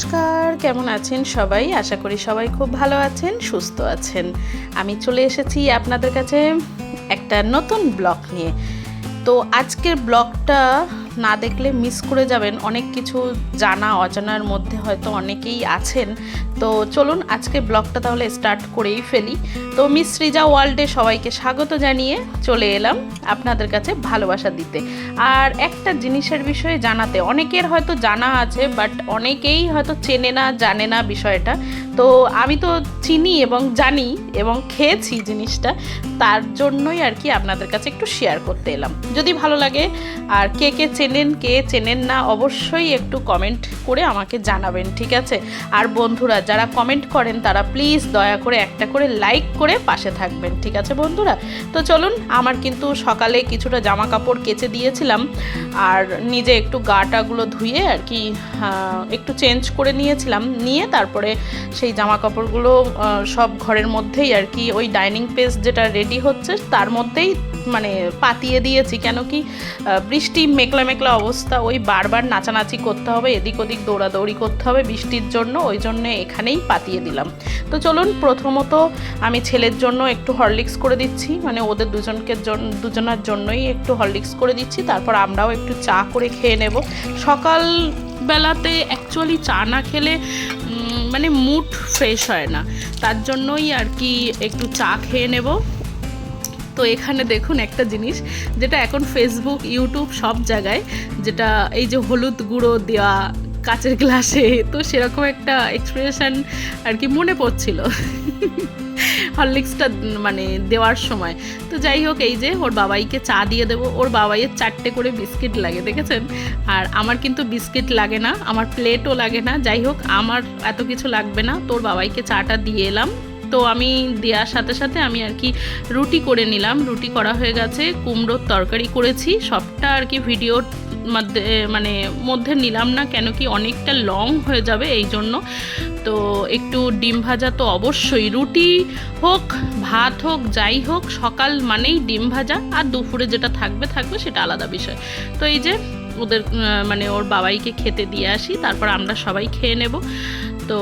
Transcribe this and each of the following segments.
নমস্কার, কেমন আছেন সবাই? আশা করি সবাই খুব ভালো আছেন, সুস্থ আছেন। আমি চলে এসেছি আপনাদের কাছে একটা নতুন ব্লগ নিয়ে। তো আজকের ব্লগটা না দেখলে মিস করে যাবেন। অনেক কিছু জানা, অজানার মধ্যে হয়তো অনেকেই আছেন। তো চলুন আজকে ব্লগটা তাহলে স্টার্ট করেই ফেলি। তো মিস সৃজা ওয়ার্ল্ডে সবাইকে স্বাগত জানিয়ে চলে এলাম আপনাদের কাছে ভালোবাসা দিতে। আর একটা জিনিসের বিষয়ে জানাতে, অনেকের হয়তো জানা আছে বাট অনেকেই হয়তো চেনে না, জানে না বিষয়টা। তো আমি তো চিনি এবং জানি এবং খেয়েছি জিনিসটা, তার জন্যই আর কি আপনাদের কাছে একটু শেয়ার করতে এলাম। যদি ভালো লাগে, আর কে কে চেনেন কে চেনেন না, অবশ্যই একটু কমেন্ট করে আমাকে জানাবেন, ঠিক আছে? আর বন্ধুরা, যারা কমেন্ট করেন, তারা প্লিজ দয়া করে একটা করে লাইক করে পাশে থাকবেন, ঠিক আছে বন্ধুরা? তো চলুন, আমার কিন্তু সকালে কিছুটা জামা কাপড় কেচে দিয়েছিলাম, আর নিজে একটু গাটাগুলো ধুয়ে আর কি একটু চেঞ্জ করে নিয়েছিলাম, নিয়ে তারপরে সেই জামা কাপড়গুলো সব ঘরের মধ্যেই আর কি। ওই ডাইনিং পেস যেটা রেডি হচ্ছে, তার মধ্যেই মানে পাতিয়ে দিয়েছি। কেন কি বৃষ্টি, মেঘলা মেঘলা অবস্থা, ওই বারবার নাচানাচি করতে হবে, এদিক ওদিক দৌড়াদৌড়ি করতে হবে বৃষ্টির জন্য, ওই জন্য এখানেই পাতিয়ে দিলাম। তো চলুন, প্রথমত আমি ছেলের জন্য একটু হরলিক্স করে দিচ্ছি মানে ওদের দুজনকে জন, দুজনের জন্যই একটু হরলিক্স করে দিচ্ছি, তারপর আমরাও একটু চা করে খেয়ে নেব। সকাল বেলাতে অ্যাকচুয়ালি চা না খেলে মানে মুড ফ্রেশ হয় না। তার জন্যই আর কি একটু চা খেয়ে নেব। তো এখানে দেখুন একটা জিনিস, যেটা এখন ফেসবুক ইউটিউব সব জায়গায়, যেটা এই যে হলুদ গুঁড়ো দেওয়া কাচের গ্লাসে, তো সেরকম একটা এক্সপ্রেশন আর কি মনে পড়ছিল। হরলিক্সটা মানে দেওয়ার সময়। তো যাই হোক, এই যে ওর বাবাইকে চা দিয়ে দেবো, ওর বাবাইয়ের চারটে করে বিস্কিট লাগে, দেখেছেন? আর আমার কিন্তু বিস্কিট লাগে না, আমার প্লেটও লাগে না। যাই হোক, আমার এত কিছু লাগবে না, তোর বাবাইকে চাটা দিয়ে এলাম। তো আমি দেওয়ার সাথে সাথে আমি আর কি রুটি করে নিলাম। রুটি করা হয়ে গেছে, কুমড়োর তরকারি করেছি, সবটা আর কি মধ্যে মানে মধ্যে নিলাম না কেন কি অনেকটা লং হয়ে যাবে এই জন্য। তো একটু ডিম ভাজা তো অবশ্যই। রুটি হোক, ভাত হোক, যাই হোক, সকাল মানেই ডিম ভাজা আর দুপুরে যেটা থাকবে থাকবে সেটা আলাদা বিষয়। তো এই যে ওদের মানে ওর বাবাইকে খেতে দিয়ে আসি, তারপর আমরা সবাই খেয়ে নেব। তো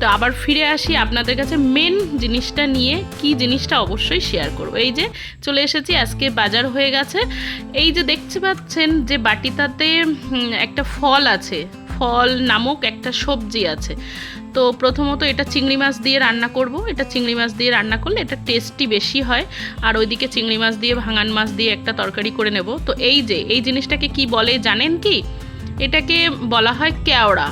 তো আবার ফিরে আসি আপনাদের কাছে মেন জিনিসটা নিয়ে, কি জিনিসটা অবশ্যই শেয়ার করব। এই যে চলে এসেছি, আজকে বাজার হয়ে গেছে। এই যে দেখতে পাচ্ছেন যে বাটিটাতে একটা ফল আছে, ফল নামক একটা সবজি আছে। তো প্রথমত এটা চিংড়ি মাছ দিয়ে রান্না করব। এটা চিংড়ি মাছ দিয়ে রান্না করলে এটা টেস্টি বেশি হয়। আর ওইদিকে চিংড়ি মাছ দিয়ে, ভাঙান মাছ দিয়ে একটা তরকারি করে নেব। তো এই যে, এই জিনিসটাকে কি বলে জানেন কি? এটাকে বলা হয় কেওড়া।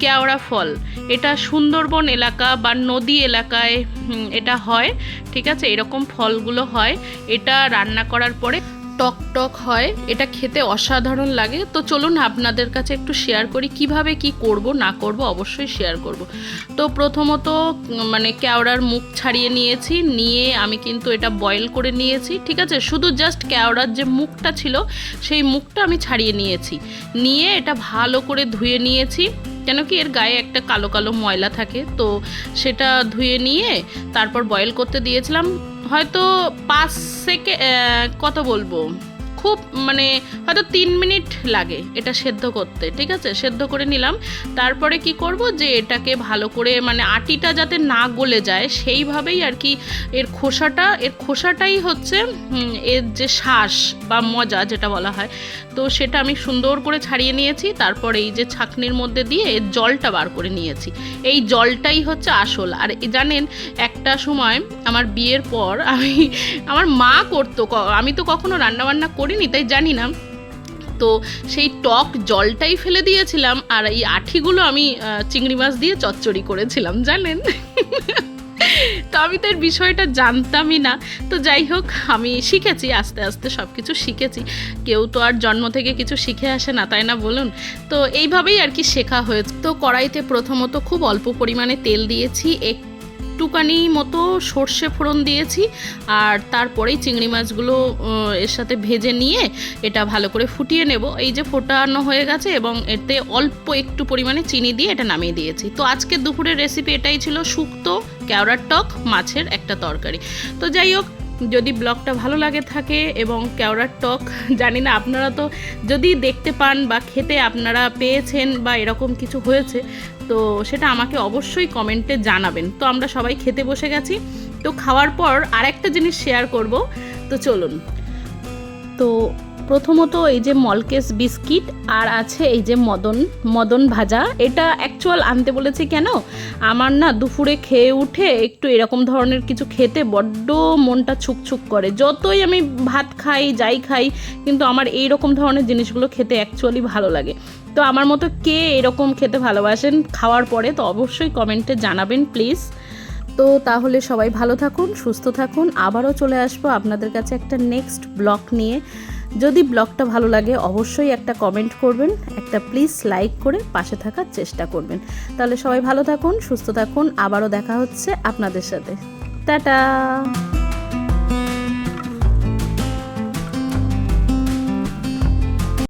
কেওড়া ফল। এটা সুন্দরবন এলাকা বা নদী এলাকায় এটা হয়, ঠিক আছে? এরকম ফলগুলো হয়। এটা রান্না করার পরে টক টক হয়। এটা খেতে অসাধারণ লাগে। তো চলুন আপনাদের কাছে একটু শেয়ার করি, কীভাবে কি করব, না করব, অবশ্যই শেয়ার করব। তো প্রথমত মানে কেওড়ার মুখ ছাড়িয়ে নিয়েছি। নিয়ে আমি কিন্তু এটা বয়েল করে নিয়েছি, ঠিক আছে? শুধু জাস্ট কেওড়ার যে মুখটা ছিল, সেই মুখটা আমি ছাড়িয়ে নিয়েছি। নিয়ে এটা ভালো করে ধুয়ে নিয়েছি। কেন কি এর গায়ে একটা কালো কালো ময়লা থাকে, তো সেটা ধুয়ে নিয়ে তারপর বয়েল করতে দিয়েছিলাম। হয়তো পাঁচ সেকে কত বলব? খুব মানে হয়তো তিন মিনিট লাগে এটা সেদ্ধ করতে, ঠিক আছে? সেদ্ধ করে নিলাম। তারপরে কি করব যে এটাকে ভালো করে মানে আটিটা যাতে না গলে যায়, সেইভাবেই আর কি এর খোসাটা, এর খোসাটাই হচ্ছে এর যে শ্বাস বা মজা যেটা বলা হয়। তো সেটা আমি সুন্দর করে ছাড়িয়ে নিয়েছি, তারপর এই যে ছাকনির মধ্যে দিয়ে এর জলটা বার করে নিয়েছি। এই জলটাই হচ্ছে আসল। আর জানেন, একটা সময় আমার বিয়ের পর আমি, আমার মা করতো আমি তো কখনো রান্নাবান্না করিনি, তাই জানি না। তো সেই টক জলটাই ফেলে দিয়েছিলাম আর এই আঠিগুলো আমি চিংড়ি মাছ দিয়ে চচ্চড়ি করেছিলাম, জানেন? তো আমি তো এর বিষয়টা জানতামই না। তো যাই হোক, আমি শিখেছি, আস্তে আস্তে সব কিছু শিখেছি। কেউ তো আর জন্ম থেকে কিছু শিখে আসে না, তাই না বলুন? তো এইভাবেই আর কি শেখা হয়েছে। তো কড়াইতে প্রথমত খুব অল্প পরিমাণে তেল দিয়েছি একটুখানি মতো সর্ষে ফোড়ন দিয়েছি আর তারপরেই চিংড়ি মাছগুলো এর সাথে ভেজে নিয়ে এটা ভালো করে ফুটিয়ে নেব। এই যে ফোটানো হয়ে গেছে এবং এতে অল্প একটু পরিমাণে চিনি দিয়ে এটা নামিয়ে দিয়েছি। তো আজকে দুপুরের রেসিপি এটাই ছিল, শুক্তো, কেওড়ার টক, মাছের একটা তরকারি। তো যাই হোক, যদি ব্লগটা ভালো লাগে থাকে এবং কেওড়ার টক, জানি না আপনারা তো যদি দেখতে পান বা খেতে আপনারা পেয়েছেন বা এরকম কিছু হয়েছে তো সেটা আমাকে অবশ্যই কমেন্টে জানাবেন। তো আমরা সবাই খেতে বসে গেছি। তো খাওয়ার পর আরেকটা জিনিস শেয়ার করব। তো চলুন। তো প্রথমত এই যে মলকেস বিস্কিট আর আছে এই যে মদন মদন ভাজা। এটা অ্যাকচুয়াল আনতে বলেছি কেন? আমার না দুপুরে খেয়ে উঠে একটু এরকম ধরনের কিছু খেতে বড্ড মনটা ছুকছুক করে। যতই আমি ভাত খাই, যাই খাই, কিন্তু আমার এই রকম ধরনের জিনিসগুলো খেতে অ্যাকচুয়ালি ভালো লাগে। তো আমার মতো কে এরকম খেতে ভালোবাসেন খাওয়ার পরে তো অবশ্যই কমেন্টে জানাবেন, প্লিজ। তো তাহলে সবাই ভালো থাকুন, সুস্থ থাকুন। আবারও চলে আসব আপনাদের কাছে একটা নেক্সট ব্লগ নিয়ে। যদি ব্লগটা ভালো লাগে, অবশ্যই একটা কমেন্ট করবেন, একটা প্লিজ লাইক করে পাশে থাকার চেষ্টা করবেন। তাহলে সবাই ভালো থাকুন, সুস্থ থাকুন, আবারও দেখা হচ্ছে আপনাদের সাথে। টাটা!